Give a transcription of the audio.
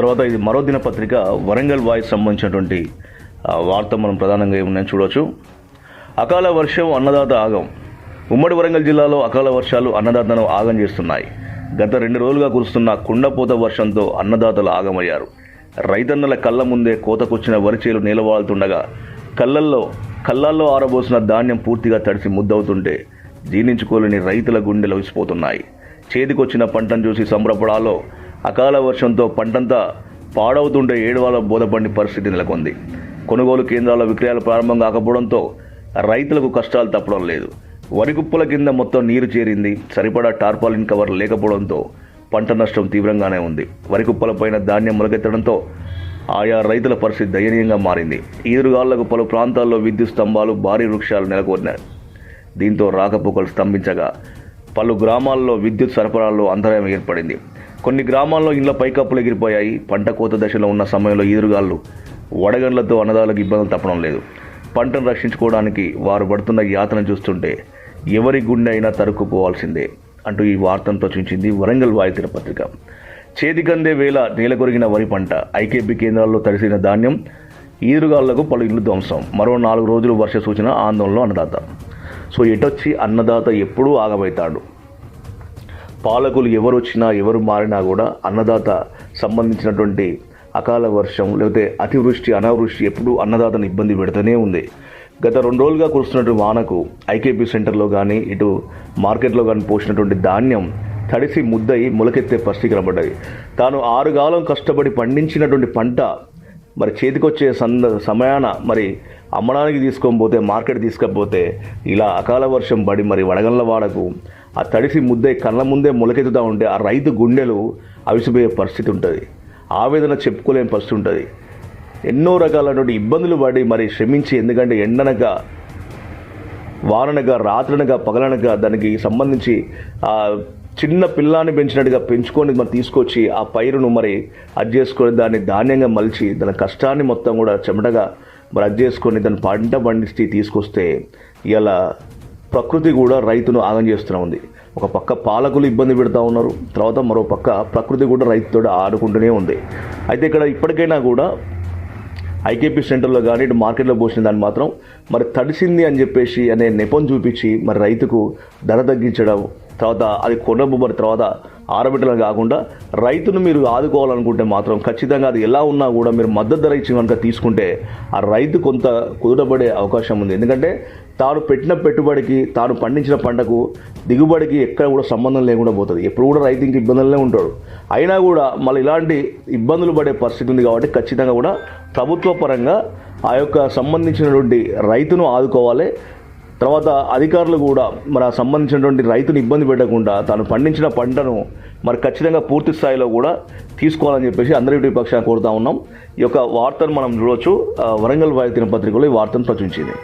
తర్వాత ఇది మరో దినపత్రిక వరంగల్ వాయిస్ సంబంధించినటువంటి వార్త మనం ప్రధానంగా ఏమున్నాయని చూడవచ్చు అకాల వర్షం అన్నదాత ఆగం. ఉమ్మడి వరంగల్ జిల్లాలో అకాల వర్షాలు అన్నదాతను ఆగం చేస్తున్నాయి. గత రెండు రోజులుగా కురుస్తున్న కుండపోత వర్షంతో అన్నదాతలు ఆగమయ్యారు. రైతన్నల కళ్ళ ముందే కోతకొచ్చిన వరిచేలు నిలవాలుతుండగా కళ్ళల్లో కళ్ళల్లో ఆరబోసిన ధాన్యం పూర్తిగా తడిసి ముద్దవుతుంటే జీర్ణించుకోలేని రైతుల గుండెలు విసిపోతున్నాయి. చేతికొచ్చిన పంటను చూసి సంబరపడాలో అకాల వర్షంతో పంటంతా పాడవుతుంటే ఏడవాల బోధపడిన పరిస్థితి నెలకొంది. కొనుగోలు కేంద్రాల విక్రయాలు ప్రారంభం కాకపోవడంతో రైతులకు కష్టాలు తప్పడం లేదు. వరి కుప్పల కింద మొత్తం నీరు చేరింది. సరిపడా టార్పాలిన్ కవర్ లేకపోవడంతో పంట నష్టం తీవ్రంగానే ఉంది. వరి కుప్పలపైన ధాన్యం మొలకెత్తడంతో ఆయా రైతుల పరిస్థితి దయనీయంగా మారింది. ఈదురుగాళ్ళకు పలు ప్రాంతాల్లో విద్యుత్ స్తంభాలు భారీ వృక్షాలు నెలకొన్నాయి. దీంతో రాకపోకలు స్తంభించగా పలు గ్రామాల్లో విద్యుత్ సరఫరాలో అంతరాయం ఏర్పడింది. కొన్ని గ్రామాల్లో ఇండ్ల పైకప్పులు ఎగిరిపోయాయి. పంట కోత దశలో ఉన్న సమయంలో ఈదురుగాళ్ళు వడగండ్లతో అన్నదాలకు ఇబ్బందులు తప్పడం లేదు. పంటను రక్షించుకోవడానికి వారు పడుతున్న యాతన చూస్తుంటే ఎవరి గుండె అయినా తరుక్కుపోవాల్సిందే అంటూ ఈ వార్తను ప్రచురించింది వరంగల్ వాయుతీర పత్రిక. చేతికందే వేళ నేలకొరిగిన వరి పంట ఐకేపీ కేంద్రాల్లో తడిసిన ధాన్యం ఈదురుగాళ్ళకు పలు ఇళ్ళు ధ్వంసం. మరో నాలుగు రోజులు వర్ష సూచన ఆందోళనలో అన్నదాత. సో ఎటొచ్చి అన్నదాత ఎప్పుడూ ఆగబోతాడు పాలకులు ఎవరు వచ్చినా ఎవరు మారినా కూడా అన్నదాత సంబంధించినటువంటి అకాల వర్షం లేకపోతే అతివృష్టి అనావృష్టి ఎప్పుడూ అన్నదాతను ఇబ్బంది పెడుతూనే ఉంది. గత రెండు రోజులుగా కురుస్తున్నటువంటి వానకు ఐకేపీ సెంటర్లో కానీ ఇటు మార్కెట్లో కానీ పోసినటువంటి ధాన్యం తడిసి ముద్దయి మొలకెత్తే పరిస్థితి కనబడ్డది. తాను ఆరుగాలం కష్టపడి పండించినటువంటి పంట మరి చేతికొచ్చే సంద సమయాన మరి అమ్మడానికి తీసుకొని పోతే మార్కెట్ తీసుకపోతే ఇలా అకాల వర్షం పడి మరి వడగళ్ళ వాడకు ఆ తడిసి ముద్దే కళ్ళ ముందే మొలకెత్తుతూ ఉంటే ఆ రైతు గుండెలు అవిసిపోయే పరిస్థితి ఉంటుంది. ఆవేదన చెప్పుకోలేని పరిస్థితి ఉంటుంది. ఎన్నో రకాలైనటువంటి ఇబ్బందులు పడి మరి శ్రమించి ఎందుకంటే ఎండనగా వారనగా రాత్రనగా పగలనగా దానికి సంబంధించి ఆ చిన్న పిల్లాన్ని పెంచినట్టుగా పెంచుకొని మరి తీసుకొచ్చి ఆ పైరును మరి అది చేసుకొని దాన్ని ధాన్యంగా మలిచి దాని కష్టాన్ని మొత్తం కూడా చెమటగా మరి అది చేసుకొని దాన్ని పంట పండిస్తే తీసుకొస్తే ఇలా ప్రకృతి కూడా రైతును ఆగం చేస్తూనే ఉంది. ఒక పక్క పాలకులు ఇబ్బంది పెడతా ఉన్నారు. తర్వాత మరో పక్క ప్రకృతి కూడా రైతుతో ఆడుకుంటూనే ఉంది. అయితే ఇక్కడ ఇప్పటికైనా కూడా ఐకేపీ సెంటర్లో కానీ ఇటు మార్కెట్లో పోసిన దాన్ని మాత్రం మరి తడిసింది అని చెప్పేసి అనే నెపం చూపించి మరి రైతుకు ధర తగ్గించడం తర్వాత అది కొనబు మరి తర్వాత ఆరబెట్టడం కాకుండా రైతును మీరు ఆదుకోవాలనుకుంటే మాత్రం ఖచ్చితంగా అది ఎలా ఉన్నా కూడా మీరు మద్దతు ధర ఇచ్చి కనుక తీసుకుంటే ఆ రైతు కొంత కుదుటపడే అవకాశం ఉంది. ఎందుకంటే తాను పెట్టిన పెట్టుబడికి తాను పండించిన పంటకు దిగుబడికి ఎక్కడ కూడా సంబంధం లేకుండా పోతుంది. ఎప్పుడు కూడా రైతు ఇంక ఇబ్బందులనే ఉంటాడు. అయినా కూడా మళ్ళీ ఇలాంటి ఇబ్బందులు పడే పరిస్థితి ఉంది కాబట్టి ఖచ్చితంగా కూడా ప్రభుత్వ పరంగా ఆ యొక్క సంబంధించినటువంటి రైతును ఆదుకోవాలి. తర్వాత అధికారులు కూడా మరి ఆ సంబంధించినటువంటి రైతుని ఇబ్బంది పెట్టకుండా తాను పండించిన పంటను మరి ఖచ్చితంగా పూర్తి స్థాయిలో కూడా తీసుకోవాలని చెప్పేసి అందరి పక్షాన్ని కోరుతా ఉన్నాం. ఈ యొక్క వార్తను మనం చూడవచ్చు వరంగల్ వాయు దినపత్రికలో ఈ వార్తను ప్రచురించింది.